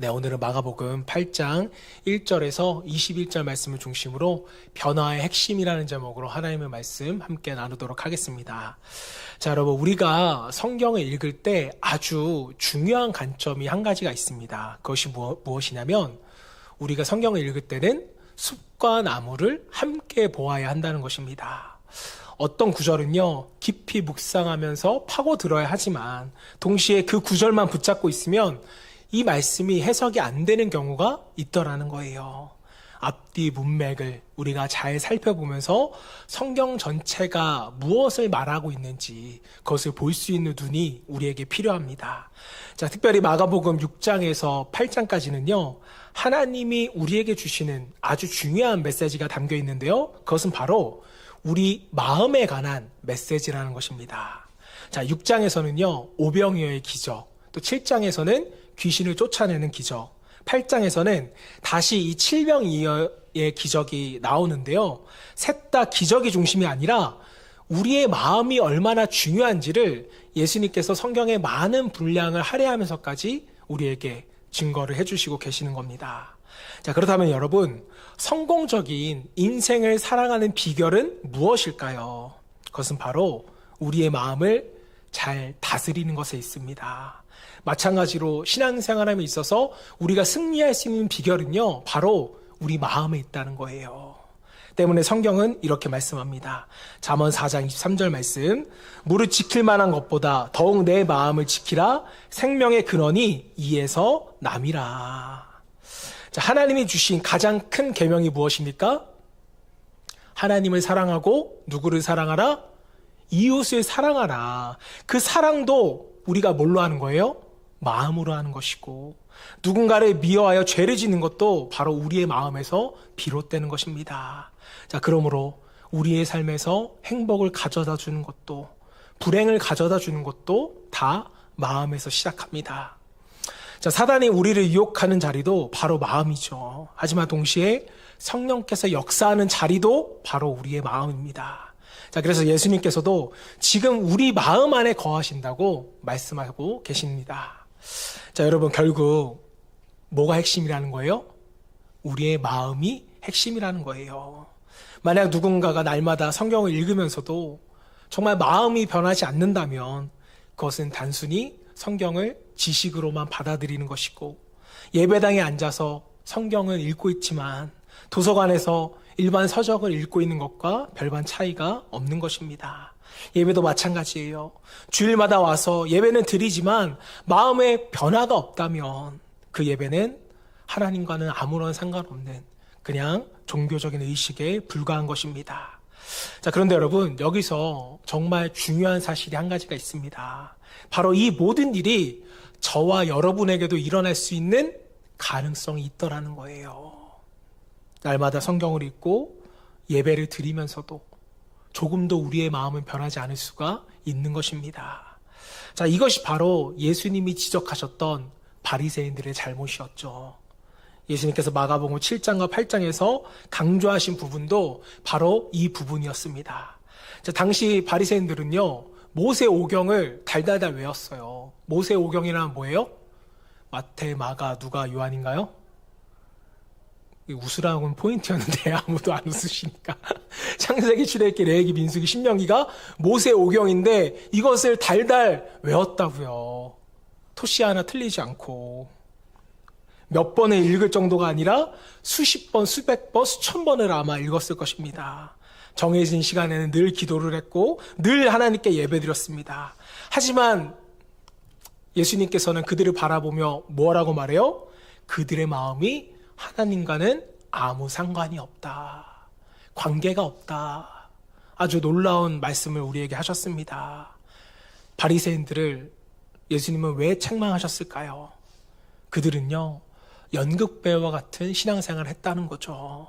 네, 오늘은 마가복음 8장 1절에서 21절 말씀을 중심으로 변화의 핵심이라는 제목으로 하나님의 말씀 함께 나누도록 하겠습니다. 자, 여러분, 우리가 성경을 읽을 때 아주 중요한 관점이 한 가지가 있습니다. 그것이 무엇, 무엇이냐면 우리가 성경을 읽을 때는 숲과 나무를 함께 보아야 한다는 것입니다. 어떤 구절은요, 깊이 묵상하면서 파고 들어야 하지만, 동시에 그 구절만 붙잡고 있으면 이 말씀이 해석이 안 되는 경우가 있더라는 거예요. 앞뒤 문맥을 우리가 잘 살펴보면서 성경 전체가 무엇을 말하고 있는지 그것을 볼 수 있는 눈이 우리에게 필요합니다. 자, 특별히 마가복음 6장에서 8장까지는요, 하나님이 우리에게 주시는 아주 중요한 메시지가 담겨 있는데요. 그것은 바로 우리 마음에 관한 메시지라는 것입니다. 자, 6장에서는요, 오병이어의 기적, 또 7장에서는 귀신을 쫓아내는 기적, 8장에서는 다시 이 칠병이어의 기적이 나오는데요. 셋 다 기적이 중심이 아니라 우리의 마음이 얼마나 중요한지를 예수님께서 성경의 많은 분량을 할애하면서까지 우리에게 증거를 해주시고 계시는 겁니다. 자, 그렇다면 여러분, 성공적인 인생을 살아가는 비결은 무엇일까요? 그것은 바로 우리의 마음을 잘 다스리는 것에 있습니다. 마찬가지로 신앙생활함에 있어서 우리가 승리할 수 있는 비결은요, 바로 우리 마음에 있다는 거예요. 때문에 성경은 이렇게 말씀합니다. 잠언 4장 23절 말씀. 무릇 지킬 만한 것보다 더욱 내 마음을 지키라. 생명의 근원이 이에서 남이라. 자, 하나님이 주신 가장 큰 계명이 무엇입니까? 하나님을 사랑하고 누구를 사랑하라? 이웃을 사랑하라. 그 사랑도 우리가 뭘로 하는 거예요? 마음으로 하는 것이고 누군가를 미워하여 죄를 짓는 것도 바로 우리의 마음에서 비롯되는 것입니다. 자, 그러므로 우리의 삶에서 행복을 가져다 주는 것도 불행을 가져다 주는 것도 다 마음에서 시작합니다. 자, 사단이 우리를 유혹하는 자리도 바로 마음이죠. 하지만 동시에 성령께서 역사하는 자리도 바로 우리의 마음입니다. 자, 그래서 예수님께서도 지금 우리 마음 안에 거하신다고 말씀하고 계십니다. 자, 여러분, 결국 뭐가 핵심이라는 거예요? 우리의 마음이 핵심이라는 거예요. 만약 누군가가 날마다 성경을 읽으면서도 정말 마음이 변하지 않는다면 그것은 단순히 성경을 지식으로만 받아들이는 것이고 예배당에 앉아서 성경을 읽고 있지만 도서관에서 일반 서적을 읽고 있는 것과 별반 차이가 없는 것입니다. 예배도 마찬가지예요. 주일마다 와서 예배는 드리지만 마음에 변화가 없다면 그 예배는 하나님과는 아무런 상관없는 그냥 종교적인 의식에 불과한 것입니다. 자, 그런데 여러분, 여기서 정말 중요한 사실이 한 가지가 있습니다. 바로 이 모든 일이 저와 여러분에게도 일어날 수 있는 가능성이 있더라는 거예요. 날마다 성경을 읽고 예배를 드리면서도 조금도 우리의 마음은 변하지 않을 수가 있는 것입니다. 자, 이것이 바로 예수님이 지적하셨던 바리새인들의 잘못이었죠. 예수님께서 마가복음 7장과 8장에서 강조하신 부분도 바로 이 부분이었습니다. 자, 당시 바리새인들은요. 모세 오경을 달달달 외웠어요. 모세 오경이란 뭐예요? 마태, 마가, 누가, 요한인가요? 웃으라고 는 포인트였는데 아무도 안 웃으시니까 창세기, 출애굽기, 레위기, 민수기, 신명기가 모세 오경인데 이것을 달달 외웠다고요. 토시 하나 틀리지 않고 몇 번에 읽을 정도가 아니라 수십 번, 수백 번, 수천 번을 아마 읽었을 것입니다. 정해진 시간에는 늘 기도를 했고 늘 하나님께 예배드렸습니다. 하지만 예수님께서는 그들을 바라보며 뭐라고 말해요? 그들의 마음이 하나님과는 아무 상관이 없다. 관계가 없다. 아주 놀라운 말씀을 우리에게 하셨습니다. 바리새인들을 예수님은 왜 책망하셨을까요? 그들은요. 연극배우와 같은 신앙생활을 했다는 거죠.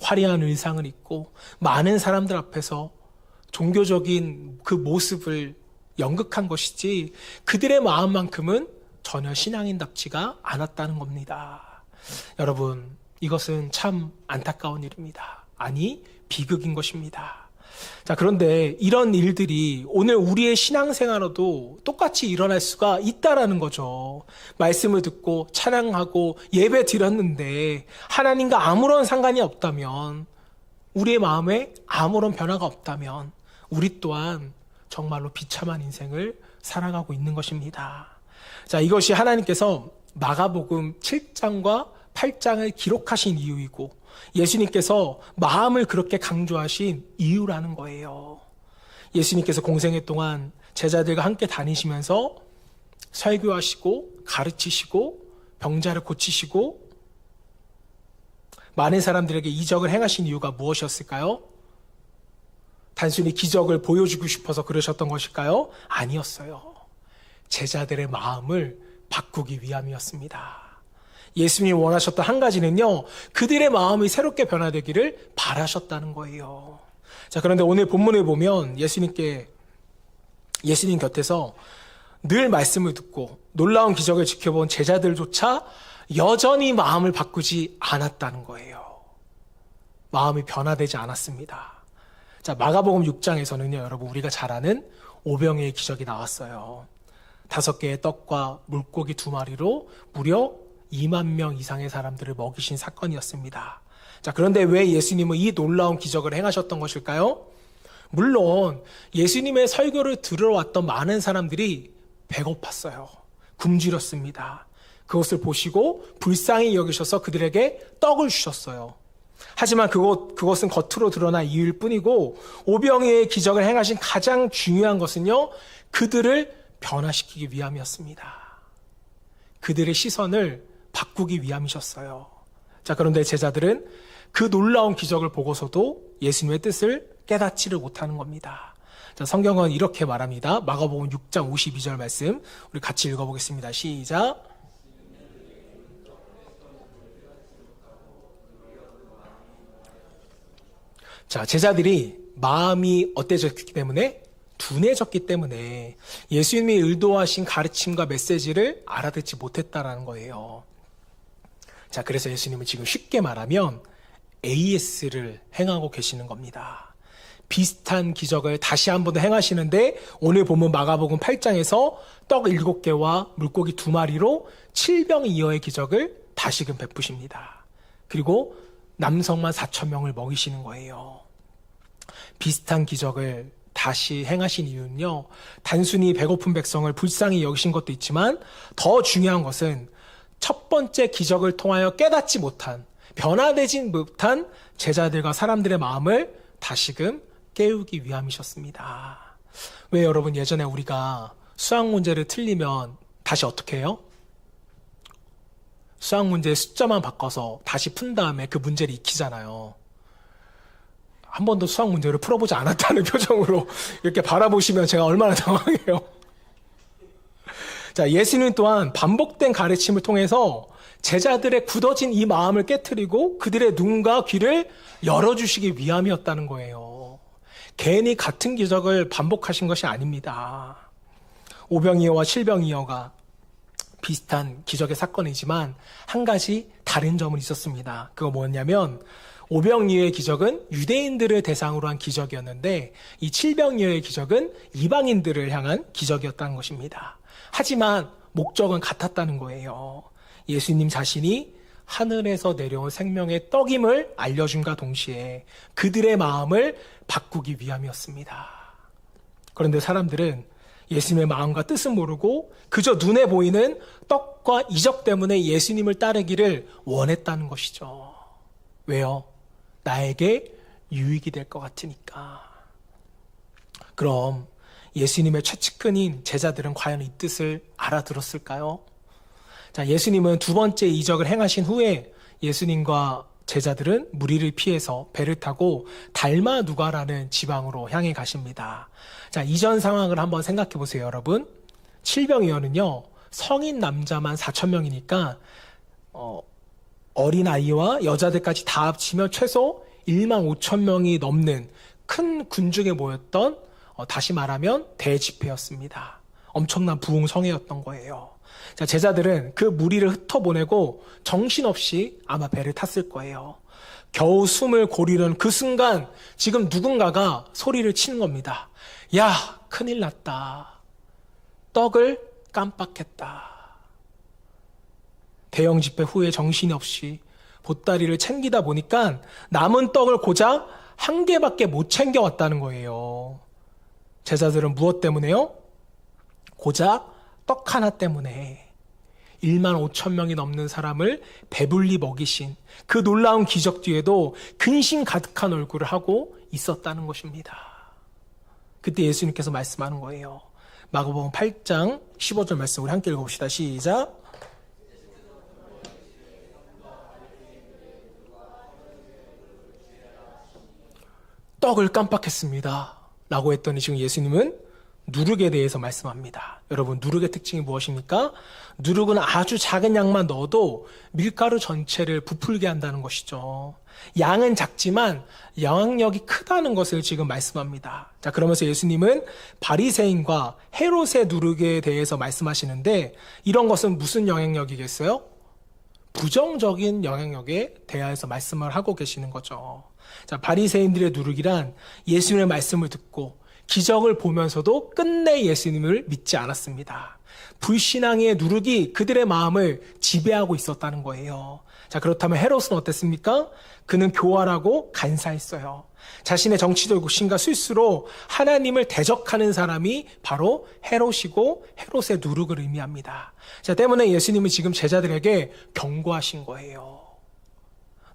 화려한 의상을 입고 많은 사람들 앞에서 종교적인 그 모습을 연극한 것이지 그들의 마음만큼은 전혀 신앙인답지가 않았다는 겁니다. 여러분, 이것은 참 안타까운 일입니다. 아니, 비극인 것입니다. 자, 그런데 이런 일들이 오늘 우리의 신앙생활에도 똑같이 일어날 수가 있다라는 거죠. 말씀을 듣고 찬양하고 예배 드렸는데 하나님과 아무런 상관이 없다면 우리의 마음에 아무런 변화가 없다면 우리 또한 정말로 비참한 인생을 살아가고 있는 것입니다. 자, 이것이 하나님께서 마가복음 7장과 8장을 기록하신 이유이고 예수님께서 마음을 그렇게 강조하신 이유라는 거예요. 예수님께서 공생애 동안 제자들과 함께 다니시면서 설교하시고 가르치시고 병자를 고치시고 많은 사람들에게 이적을 행하신 이유가 무엇이었을까요? 단순히 기적을 보여주고 싶어서 그러셨던 것일까요? 아니었어요. 제자들의 마음을 바꾸기 위함이었습니다. 예수님이 원하셨던 한 가지는요, 그들의 마음이 새롭게 변화되기를 바라셨다는 거예요. 자, 그런데 오늘 본문을 보면 예수님께, 예수님 곁에서 늘 말씀을 듣고 놀라운 기적을 지켜본 제자들조차 여전히 마음을 바꾸지 않았다는 거예요. 마음이 변화되지 않았습니다. 자, 마가복음 6장에서는요, 여러분, 우리가 잘 아는 오병이의 기적이 나왔어요. 다섯 개의 떡과 물고기 두 마리로 무려 2만 명 이상의 사람들을 먹이신 사건이었습니다. 자, 그런데 왜 예수님은 이 놀라운 기적을 행하셨던 것일까요? 물론 예수님의 설교를 들으러 왔던 많은 사람들이 배고팠어요. 굶주렸습니다. 그것을 보시고 불쌍히 여기셔서 그들에게 떡을 주셨어요. 하지만 그것, 그것은 겉으로 드러난 이유일 뿐이고 오병이의 기적을 행하신 가장 중요한 것은요. 그들을 변화시키기 위함이었습니다. 그들의 시선을 바꾸기 위함이셨어요. 자, 그런데 제자들은 그 놀라운 기적을 보고서도 예수님의 뜻을 깨닫지를 못하는 겁니다. 자, 성경은 이렇게 말합니다. 마가복음 6장 52절 말씀 우리 같이 읽어보겠습니다. 시작. 자, 제자들이 마음이 어때졌기 때문에 둔해졌기 때문에 예수님이 의도하신 가르침과 메시지를 알아듣지 못했다라는 거예요. 자, 그래서 예수님은 지금 쉽게 말하면 AS를 행하고 계시는 겁니다. 비슷한 기적을 다시 한 번 더 행하시는데 오늘 보면 마가복음 8장에서 떡 7개와 물고기 2마리로 7병2여의 기적을 다시금 베푸십니다. 그리고 남성만 4천 명을 먹이시는 거예요. 비슷한 기적을 다시 행하신 이유는요, 단순히 배고픈 백성을 불쌍히 여기신 것도 있지만 더 중요한 것은 첫 번째 기적을 통하여 깨닫지 못한, 변화되지 못한 제자들과 사람들의 마음을 다시금 깨우기 위함이셨습니다. 왜 여러분 예전에 우리가 수학 문제를 틀리면 다시 어떻게 해요? 수학 문제 숫자만 바꿔서 다시 푼 다음에 그 문제를 익히잖아요. 한 번도 수학 문제를 풀어보지 않았다는 표정으로 이렇게 바라보시면 제가 얼마나 당황해요. 자, 예수님 또한 반복된 가르침을 통해서 제자들의 굳어진 이 마음을 깨뜨리고 그들의 눈과 귀를 열어주시기 위함이었다는 거예요. 괜히 같은 기적을 반복하신 것이 아닙니다. 오병이어와 칠병이어가 비슷한 기적의 사건이지만 한 가지 다른 점은 있었습니다. 그거 뭐냐면 오병이어의 기적은 유대인들을 대상으로 한 기적이었는데 이 칠병이어의 기적은 이방인들을 향한 기적이었다는 것입니다. 하지만 목적은 같았다는 거예요. 예수님 자신이 하늘에서 내려온 생명의 떡임을 알려줌과 동시에 그들의 마음을 바꾸기 위함이었습니다. 그런데 사람들은 예수님의 마음과 뜻은 모르고 그저 눈에 보이는 떡과 이적 때문에 예수님을 따르기를 원했다는 것이죠. 왜요? 나에게 유익이 될 것 같으니까. 그럼 예수님의 최측근인 제자들은 과연 이 뜻을 알아들었을까요? 자, 예수님은 두 번째 이적을 행하신 후에 예수님과 제자들은 무리를 피해서 배를 타고 달마 누가라는 지방으로 향해 가십니다. 자, 이전 상황을 한번 생각해 보세요, 여러분. 칠병이어는요, 성인 남자만 4천 명이니까 어, 어린 아이와 여자들까지 다 합치면 최소 1만 5천 명이 넘는 큰 군중에 모였던 어, 다시 말하면 대집회였습니다. 엄청난 부흥성회였던 거예요. 자, 제자들은 그 무리를 흩어보내고 정신없이 아마 배를 탔을 거예요. 겨우 숨을 고르는 그 순간 지금 누군가가 소리를 치는 겁니다. 야, 큰일 났다. 떡을 깜빡했다. 대형 집회 후에 정신이 없이 보따리를 챙기다 보니까 남은 떡을 고작 한 개밖에 못 챙겨왔다는 거예요. 제자들은 무엇 때문에요? 고작 떡 하나 때문에 1만 5천 명이 넘는 사람을 배불리 먹이신 그 놀라운 기적 뒤에도 근심 가득한 얼굴을 하고 있었다는 것입니다. 그때 예수님께서 말씀하는 거예요. 마가복음 8장 15절 말씀 우리 함께 읽어봅시다. 시작. 떡을 깜빡했습니다. 라고 했더니 지금 예수님은 누룩에 대해서 말씀합니다. 여러분, 누룩의 특징이 무엇입니까? 누룩은 아주 작은 양만 넣어도 밀가루 전체를 부풀게 한다는 것이죠. 양은 작지만 영향력이 크다는 것을 지금 말씀합니다. 자, 그러면서 예수님은 바리새인과 헤롯의 누룩에 대해서 말씀하시는데 이런 것은 무슨 영향력이겠어요? 부정적인 영향력에 대하여서 말씀을 하고 계시는 거죠. 자, 바리새인들의 누룩이란 예수님의 말씀을 듣고 기적을 보면서도 끝내 예수님을 믿지 않았습니다. 불신앙의 누룩이 그들의 마음을 지배하고 있었다는 거예요. 자, 그렇다면 헤롯은 어땠습니까? 그는 교활하고 간사했어요. 자신의 정치적 욕심과 실수로 하나님을 대적하는 사람이 바로 헤롯이고 헤롯의 누룩을 의미합니다. 자, 때문에 예수님은 지금 제자들에게 경고하신 거예요.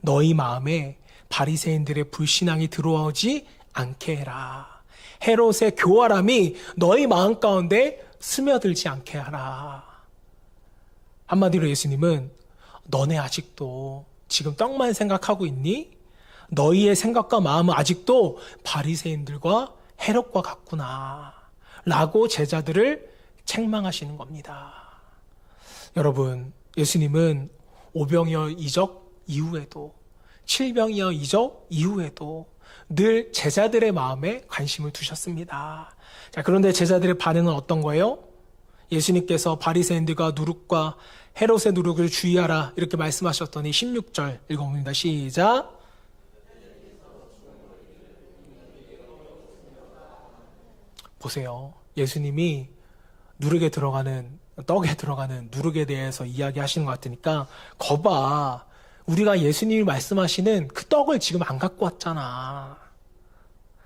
너희 마음에 바리새인들의 불신앙이 들어오지 않게 해라. 헤롯의 교활함이 너희 마음 가운데 스며들지 않게 하라. 한마디로 예수님은 너네 아직도 지금 떡만 생각하고 있니? 너희의 생각과 마음은 아직도 바리새인들과 헤롯과 같구나. 라고 제자들을 책망하시는 겁니다. 여러분, 예수님은 오병이어 이적 이후에도 칠병이어 이적 이후에도 늘 제자들의 마음에 관심을 두셨습니다. 자, 그런데 제자들의 반응은 어떤 거예요? 예수님께서 바리새인들과 누룩과 헤롯의 누룩을 주의하라 이렇게 말씀하셨더니 16절 읽어봅니다. 시작. 보세요. 예수님이 누룩에 들어가는 떡에 들어가는 누룩에 대해서 이야기하시는 것 같으니까 거봐 우리가 예수님이 말씀하시는 그 떡을 지금 안 갖고 왔잖아.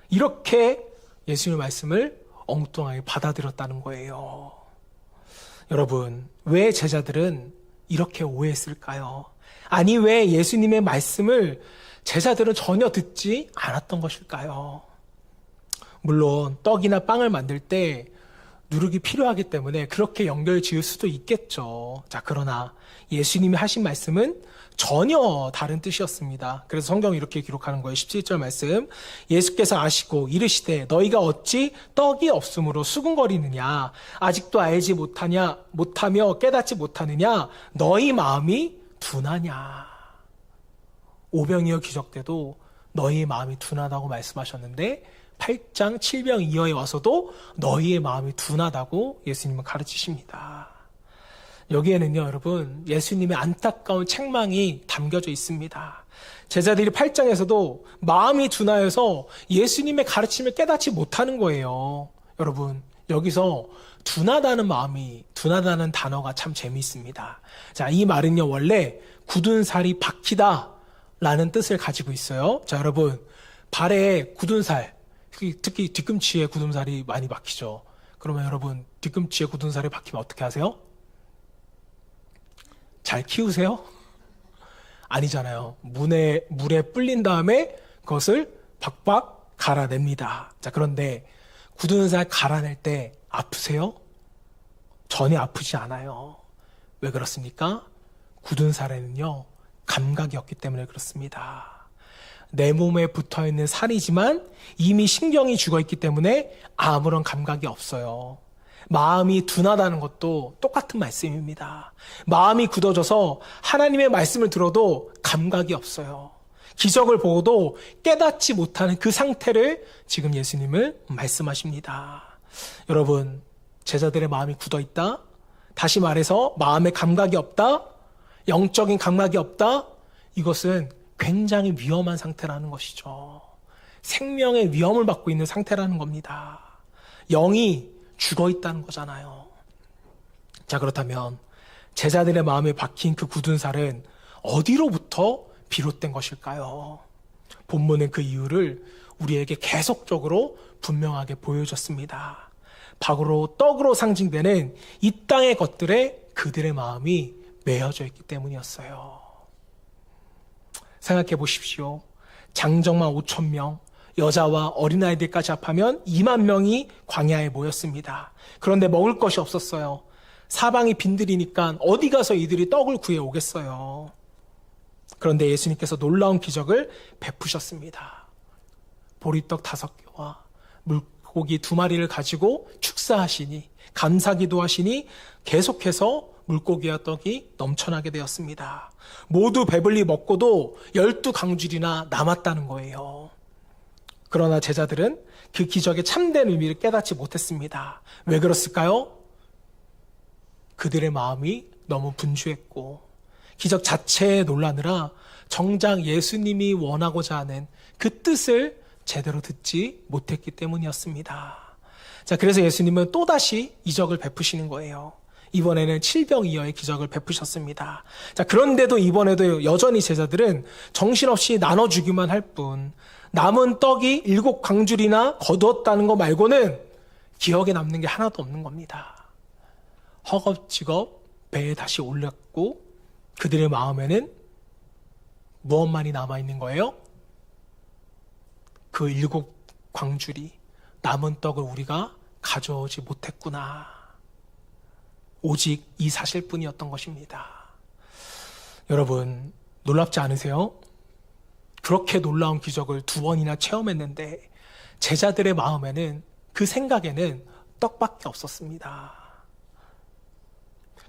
이렇게 예수님의 말씀을 엉뚱하게 받아들였다는 거예요. 여러분, 왜 제자들은 이렇게 오해했을까요? 아니, 왜 예수님의 말씀을 제자들은 전혀 듣지 않았던 것일까요? 물론, 떡이나 빵을 만들 때 누룩이 필요하기 때문에 그렇게 연결 지을 수도 있겠죠. 자, 그러나 예수님이 하신 말씀은 전혀 다른 뜻이었습니다. 그래서 성경이 이렇게 기록하는 거예요. 17절 말씀. 예수께서 아시고 이르시되 너희가 어찌 떡이 없으므로 수군거리느냐 아직도 알지 못하냐 못하며 깨닫지 못하느냐 너희 마음이 둔하냐. 오병이어 기적 때도 너희의 마음이 둔하다고 말씀하셨는데 8장 7병 이어에 와서도 너희의 마음이 둔하다고 예수님은 가르치십니다. 여기에는요, 여러분, 예수님의 안타까운 책망이 담겨져 있습니다. 제자들이 8장에서도 마음이 둔하여서 예수님의 가르침을 깨닫지 못하는 거예요. 여러분, 여기서 둔하다는 마음이, 둔하다는 단어가 참 재미있습니다. 자, 이 말은요, 원래 굳은 살이 박히다 라는 뜻을 가지고 있어요. 자, 여러분, 발에 굳은 살, 특히 뒤꿈치에 굳은 살이 많이 박히죠. 그러면 여러분, 뒤꿈치에 굳은 살이 박히면 어떻게 하세요? 잘 키우세요? 아니잖아요. 물에, 물에 불린 다음에 그것을 박박 갈아냅니다. 자, 그런데 굳은 살 갈아낼 때 아프세요? 전혀 아프지 않아요. 왜 그렇습니까? 굳은 살에는요, 감각이 없기 때문에 그렇습니다. 내 몸에 붙어 있는 살이지만 이미 신경이 죽어 있기 때문에 아무런 감각이 없어요. 마음이 둔하다는 것도 똑같은 말씀입니다. 마음이 굳어져서 하나님의 말씀을 들어도 감각이 없어요. 기적을 보고도 깨닫지 못하는 그 상태를 지금 예수님을 말씀하십니다. 여러분, 제자들의 마음이 굳어 있다? 다시 말해서 마음의 감각이 없다? 영적인 감각이 없다? 이것은 굉장히 위험한 상태라는 것이죠. 생명의 위험을 받고 있는 상태라는 겁니다. 영이 죽어 있다는 거잖아요. 자, 그렇다면 제자들의 마음에 박힌 그 굳은 살은 어디로부터 비롯된 것일까요? 본문은 그 이유를 우리에게 계속적으로 분명하게 보여줬습니다. 바로 떡으로 상징되는 이 땅의 것들에 그들의 마음이 매여져 있기 때문이었어요. 생각해 보십시오. 장정만 5천 명, 여자와 어린아이들까지 합하면 2만 명이 광야에 모였습니다. 그런데 먹을 것이 없었어요. 사방이 빈들이니까 어디 가서 이들이 떡을 구해 오겠어요. 그런데 예수님께서 놀라운 기적을 베푸셨습니다. 보리떡 다섯 개와 물고기 두 마리를 가지고 축사하시니 감사기도 하시니 계속해서 물고기와 떡이 넘쳐나게 되었습니다. 모두 배불리 먹고도 열두 강줄이나 남았다는 거예요. 그러나 제자들은 그 기적의 참된 의미를 깨닫지 못했습니다. 왜 그렇을까요? 그들의 마음이 너무 분주했고 기적 자체에 놀라느라 정작 예수님이 원하고자 하는 그 뜻을 제대로 듣지 못했기 때문이었습니다. 자, 그래서 예수님은 또다시 이적을 베푸시는 거예요. 이번에는 칠병이어의 기적을 베푸셨습니다. 자, 그런데도 이번에도 여전히 제자들은 정신없이 나눠주기만 할 뿐, 남은 떡이 일곱 광줄이나 거두었다는 거 말고는 기억에 남는 게 하나도 없는 겁니다. 허겁지겁 배에 다시 올렸고, 그들의 마음에는 무엇만이 남아있는 거예요? 그 일곱 광줄이 남은 떡을 우리가 가져오지 못했구나. 오직 이 사실뿐이었던 것입니다. 여러분, 놀랍지 않으세요? 그렇게 놀라운 기적을 두 번이나 체험했는데 제자들의 마음에는 그 생각에는 떡밖에 없었습니다.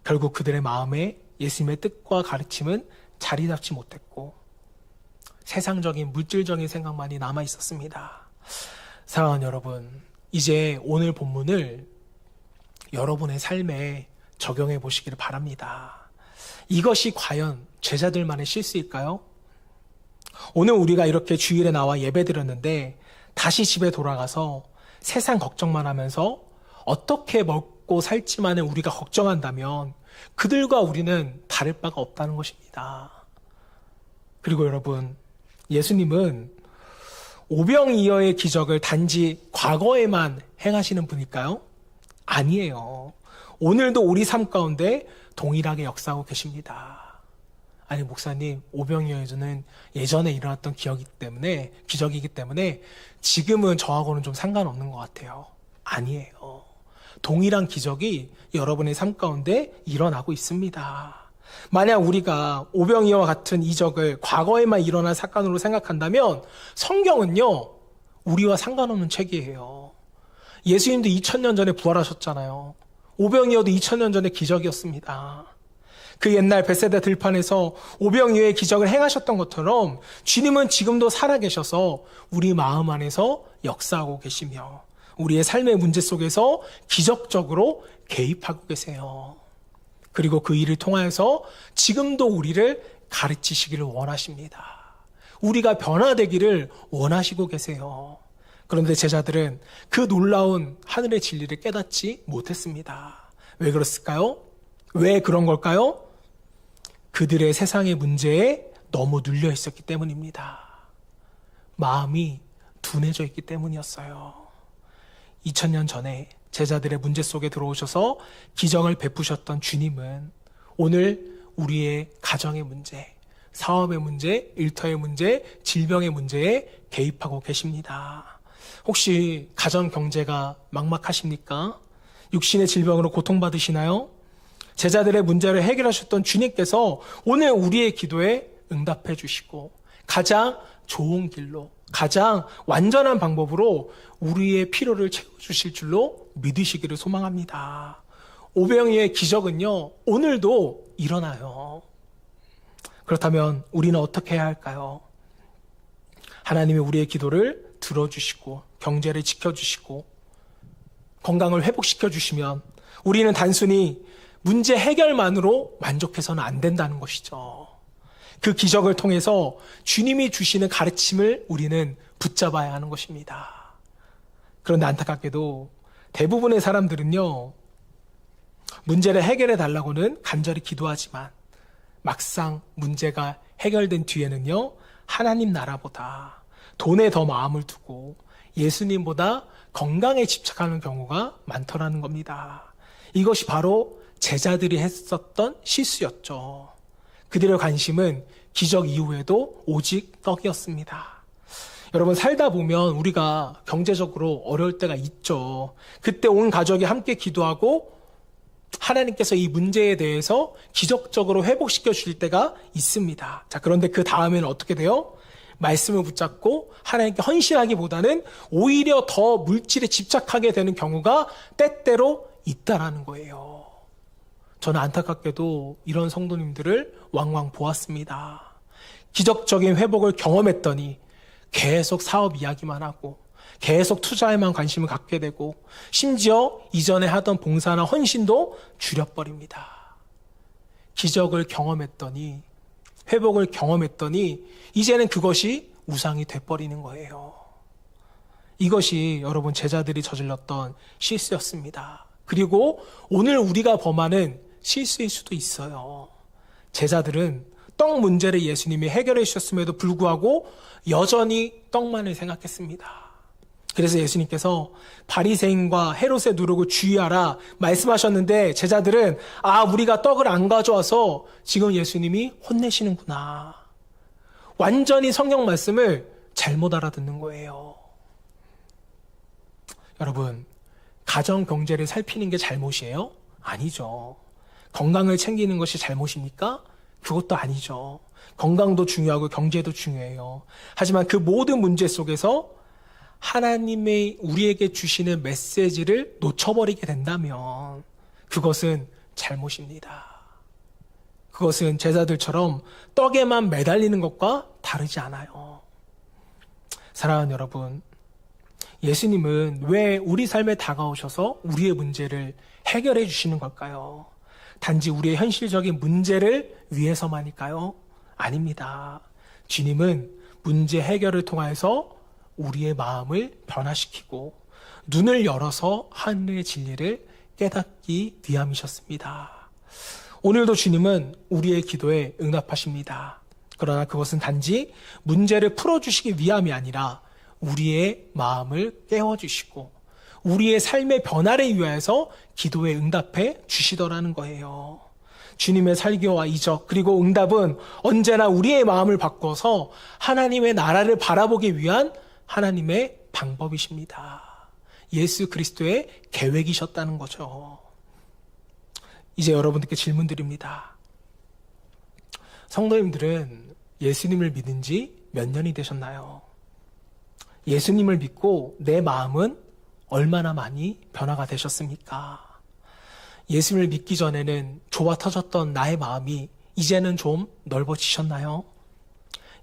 결국 그들의 마음에 예수님의 뜻과 가르침은 자리 잡지 못했고 세상적인 물질적인 생각만이 남아 있었습니다. 사랑하는 여러분, 이제 오늘 본문을 여러분의 삶에 적용해 보시기를 바랍니다. 이것이 과연 제자들만의 실수일까요? 오늘 우리가 이렇게 주일에 나와 예배 드렸는데 다시 집에 돌아가서 세상 걱정만 하면서 어떻게 먹고 살지만을 우리가 걱정한다면 그들과 우리는 다를 바가 없다는 것입니다. 그리고 여러분, 예수님은 오병이어의 기적을 단지 과거에만 행하시는 분일까요? 아니에요. 오늘도 우리 삶 가운데 동일하게 역사하고 계십니다. 아니, 목사님, 오병이어에서는 예전에 일어났던 기억이기 때문에, 기적이기 때문에 지금은 저하고는 좀 상관없는 것 같아요. 아니에요. 동일한 기적이 여러분의 삶 가운데 일어나고 있습니다. 만약 우리가 오병이어와 같은 이적을 과거에만 일어난 사건으로 생각한다면 성경은요, 우리와 상관없는 책이에요. 예수님도 2000년 전에 부활하셨잖아요. 오병이어도 2000년 전의 기적이었습니다. 그 옛날 베세다 들판에서 오병이어의 기적을 행하셨던 것처럼 주님은 지금도 살아계셔서 우리 마음 안에서 역사하고 계시며 우리의 삶의 문제 속에서 기적적으로 개입하고 계세요. 그리고 그 일을 통하여서 지금도 우리를 가르치시기를 원하십니다. 우리가 변화되기를 원하시고 계세요. 그런데 제자들은 그 놀라운 하늘의 진리를 깨닫지 못했습니다. 왜 그랬을까요? 왜 그런 걸까요? 그들의 세상의 문제에 너무 눌려 있었기 때문입니다. 마음이 둔해져 있기 때문이었어요. 2000년 전에 제자들의 문제 속에 들어오셔서 기정을 베푸셨던 주님은 오늘 우리의 가정의 문제, 사업의 문제, 일터의 문제, 질병의 문제에 개입하고 계십니다. 혹시 가정 경제가 막막하십니까? 육신의 질병으로 고통받으시나요? 제자들의 문제를 해결하셨던 주님께서 오늘 우리의 기도에 응답해 주시고 가장 좋은 길로 가장 완전한 방법으로 우리의 필요를 채워주실 줄로 믿으시기를 소망합니다. 오병이의 기적은요, 오늘도 일어나요. 그렇다면 우리는 어떻게 해야 할까요? 하나님이 우리의 기도를 들어주시고, 경제를 지켜주시고, 건강을 회복시켜 주시면 우리는 단순히 문제 해결만으로 만족해서는 안 된다는 것이죠. 그 기적을 통해서 주님이 주시는 가르침을 우리는 붙잡아야 하는 것입니다. 그런데 안타깝게도 대부분의 사람들은요, 문제를 해결해 달라고는 간절히 기도하지만 막상 문제가 해결된 뒤에는요, 하나님 나라보다 돈에 더 마음을 두고 예수님보다 건강에 집착하는 경우가 많더라는 겁니다. 이것이 바로 제자들이 했었던 실수였죠. 그들의 관심은 기적 이후에도 오직 떡이었습니다. 여러분 살다 보면 우리가 경제적으로 어려울 때가 있죠. 그때 온 가족이 함께 기도하고 하나님께서 이 문제에 대해서 기적적으로 회복시켜 주실 때가 있습니다. 자, 그런데 그 다음에는 어떻게 돼요? 말씀을 붙잡고 하나님께 헌신하기보다는 오히려 더 물질에 집착하게 되는 경우가 때때로 있다라는 거예요. 저는 안타깝게도 이런 성도님들을 왕왕 보았습니다. 기적적인 회복을 경험했더니 계속 사업 이야기만 하고 계속 투자에만 관심을 갖게 되고 심지어 이전에 하던 봉사나 헌신도 줄여버립니다. 기적을 경험했더니 회복을 경험했더니 이제는 그것이 우상이 돼버리는 거예요. 이것이 여러분 제자들이 저질렀던 실수였습니다. 그리고 오늘 우리가 범하는 실수일 수도 있어요. 제자들은 떡 문제를 예수님이 해결해 주셨음에도 불구하고 여전히 떡만을 생각했습니다. 그래서 예수님께서 바리새인과 헤롯의 누룩을 주의하라 말씀하셨는데 제자들은 아 우리가 떡을 안 가져와서 지금 예수님이 혼내시는구나. 완전히 성경 말씀을 잘못 알아듣는 거예요. 여러분 가정 경제를 살피는 게 잘못이에요? 아니죠. 건강을 챙기는 것이 잘못입니까? 그것도 아니죠. 건강도 중요하고 경제도 중요해요. 하지만 그 모든 문제 속에서 하나님의 우리에게 주시는 메시지를 놓쳐버리게 된다면 그것은 잘못입니다. 그것은 제자들처럼 떡에만 매달리는 것과 다르지 않아요. 사랑하는 여러분, 예수님은 왜 우리 삶에 다가오셔서 우리의 문제를 해결해 주시는 걸까요? 단지 우리의 현실적인 문제를 위해서만일까요? 아닙니다. 주님은 문제 해결을 통해서 우리의 마음을 변화시키고 눈을 열어서 하늘의 진리를 깨닫기 위함이셨습니다. 오늘도 주님은 우리의 기도에 응답하십니다. 그러나 그것은 단지 문제를 풀어주시기 위함이 아니라 우리의 마음을 깨워주시고 우리의 삶의 변화를 위하여서 기도에 응답해 주시더라는 거예요. 주님의 설교와 이적 그리고 응답은 언제나 우리의 마음을 바꿔서 하나님의 나라를 바라보기 위한 하나님의 방법이십니다. 예수 그리스도의 계획이셨다는 거죠. 이제 여러분들께 질문 드립니다. 성도님들은 예수님을 믿은 지 몇 년이 되셨나요? 예수님을 믿고 내 마음은 얼마나 많이 변화가 되셨습니까? 예수님을 믿기 전에는 좁아 터졌던 나의 마음이 이제는 좀 넓어지셨나요?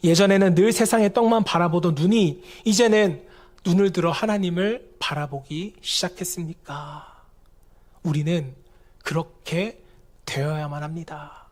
예전에는 늘 세상의 떡만 바라보던 눈이 이제는 눈을 들어 하나님을 바라보기 시작했습니까? 우리는 그렇게 되어야만 합니다.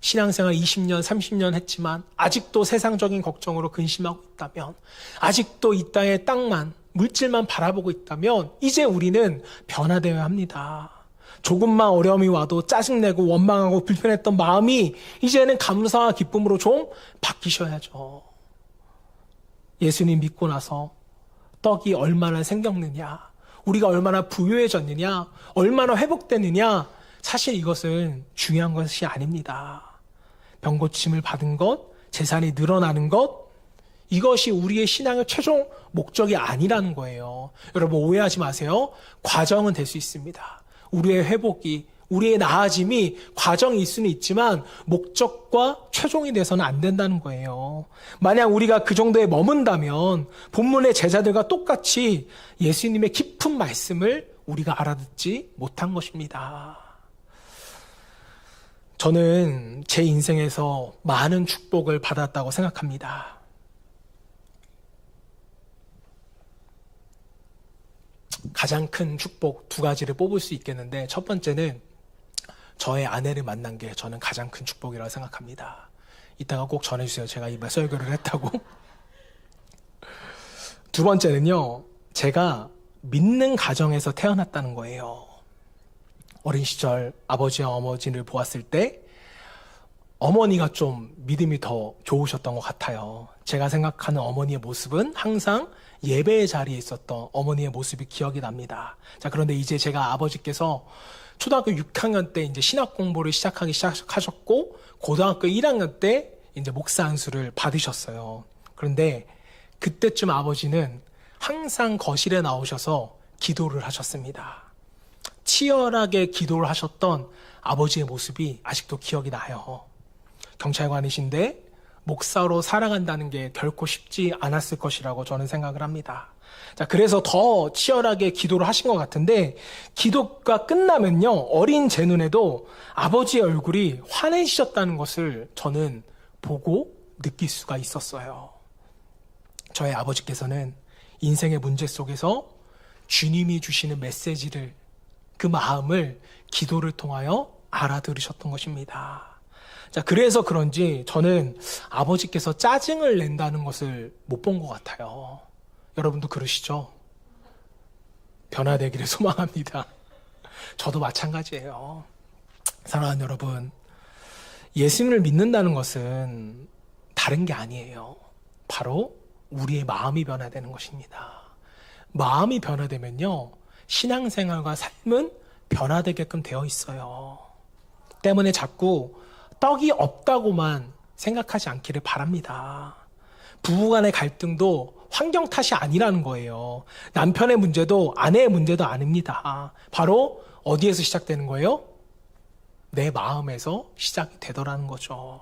신앙생활 20년, 30년 했지만 아직도 세상적인 걱정으로 근심하고 있다면 아직도 이 땅의 땅만, 물질만 바라보고 있다면 이제 우리는 변화되어야 합니다. 조금만 어려움이 와도 짜증내고 원망하고 불편했던 마음이 이제는 감사와 기쁨으로 좀 바뀌셔야죠. 예수님 믿고 나서 떡이 얼마나 생겼느냐, 우리가 얼마나 부유해졌느냐, 얼마나 회복되느냐, 사실 이것은 중요한 것이 아닙니다. 병고침을 받은 것, 재산이 늘어나는 것, 이것이 우리의 신앙의 최종 목적이 아니라는 거예요. 여러분 오해하지 마세요. 과정은 될 수 있습니다. 우리의 회복이, 우리의 나아짐이 과정일 수는 있지만 목적과 최종이 돼서는 안 된다는 거예요. 만약 우리가 그 정도에 머문다면 본문의 제자들과 똑같이 예수님의 깊은 말씀을 우리가 알아듣지 못한 것입니다. 저는 제 인생에서 많은 축복을 받았다고 생각합니다. 가장 큰 축복 두 가지를 뽑을 수 있겠는데 첫 번째는 저의 아내를 만난 게 저는 가장 큰 축복이라고 생각합니다. 이따가 꼭 전해주세요. 제가 이말 설교를 했다고. 두 번째는요, 제가 믿는 가정에서 태어났다는 거예요. 어린 시절 아버지와 어머니를 보았을 때 어머니가 좀 믿음이 더 좋으셨던 것 같아요. 제가 생각하는 어머니의 모습은 항상 예배의 자리에 있었던 어머니의 모습이 기억이 납니다. 자, 그런데 이제 제가 아버지께서 초등학교 6학년 때 이제 신학 공부를 시작하기 시작하셨고, 고등학교 1학년 때 이제 목사 안수를 받으셨어요. 그런데 그때쯤 아버지는 항상 거실에 나오셔서 기도를 하셨습니다. 치열하게 기도를 하셨던 아버지의 모습이 아직도 기억이 나요. 경찰관이신데 목사로 살아간다는 게 결코 쉽지 않았을 것이라고 저는 생각을 합니다. 자, 그래서 더 치열하게 기도를 하신 것 같은데, 기도가 끝나면요, 어린 제 눈에도 아버지의 얼굴이 환해지셨다는 것을 저는 보고 느낄 수가 있었어요. 저의 아버지께서는 인생의 문제 속에서 주님이 주시는 메시지를, 그 마음을 기도를 통하여 알아들으셨던 것입니다. 자, 그래서 그런지 저는 아버지께서 짜증을 낸다는 것을 못 본 것 같아요. 여러분도 그러시죠? 변화되기를 소망합니다. 저도 마찬가지예요. 사랑하는 여러분, 예수님을 믿는다는 것은 다른 게 아니에요. 바로 우리의 마음이 변화되는 것입니다. 마음이 변화되면요, 신앙생활과 삶은 변화되게끔 되어 있어요. 때문에 자꾸 떡이 없다고만 생각하지 않기를 바랍니다. 부부간의 갈등도 환경 탓이 아니라는 거예요. 남편의 문제도 아내의 문제도 아닙니다. 바로 어디에서 시작되는 거예요? 내 마음에서 시작이 되더라는 거죠.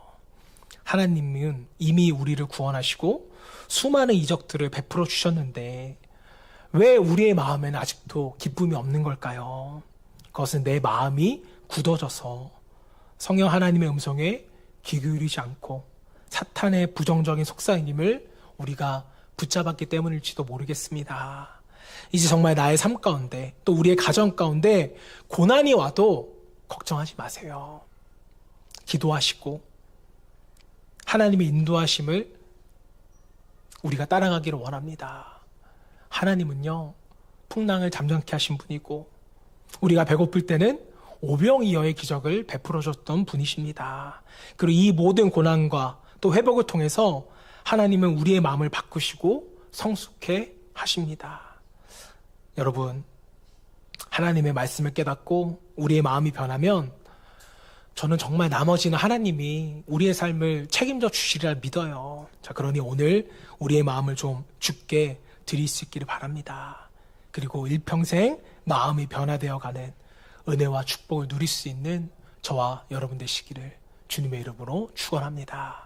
하나님은 이미 우리를 구원하시고 수많은 이적들을 베풀어 주셨는데 왜 우리의 마음에는 아직도 기쁨이 없는 걸까요? 그것은 내 마음이 굳어져서 성령 하나님의 음성에 귀 기울이지 않고 사탄의 부정적인 속삭임을 우리가 붙잡았기 때문일지도 모르겠습니다. 이제 정말 나의 삶 가운데 또 우리의 가정 가운데 고난이 와도 걱정하지 마세요. 기도하시고 하나님의 인도하심을 우리가 따라가기를 원합니다. 하나님은요, 풍랑을 잠잠케 하신 분이고, 우리가 배고플 때는 오병이어의 기적을 베풀어 줬던 분이십니다. 그리고 이 모든 고난과 또 회복을 통해서 하나님은 우리의 마음을 바꾸시고 성숙해 하십니다. 여러분, 하나님의 말씀을 깨닫고 우리의 마음이 변하면 저는 정말 나머지는 하나님이 우리의 삶을 책임져 주시리라 믿어요. 자, 그러니 오늘 우리의 마음을 좀 죽게 드릴 수 있기를 바랍니다. 그리고 일평생 마음이 변화되어 가는 은혜와 축복을 누릴 수 있는 저와 여러분 되시기를 주님의 이름으로 축원합니다.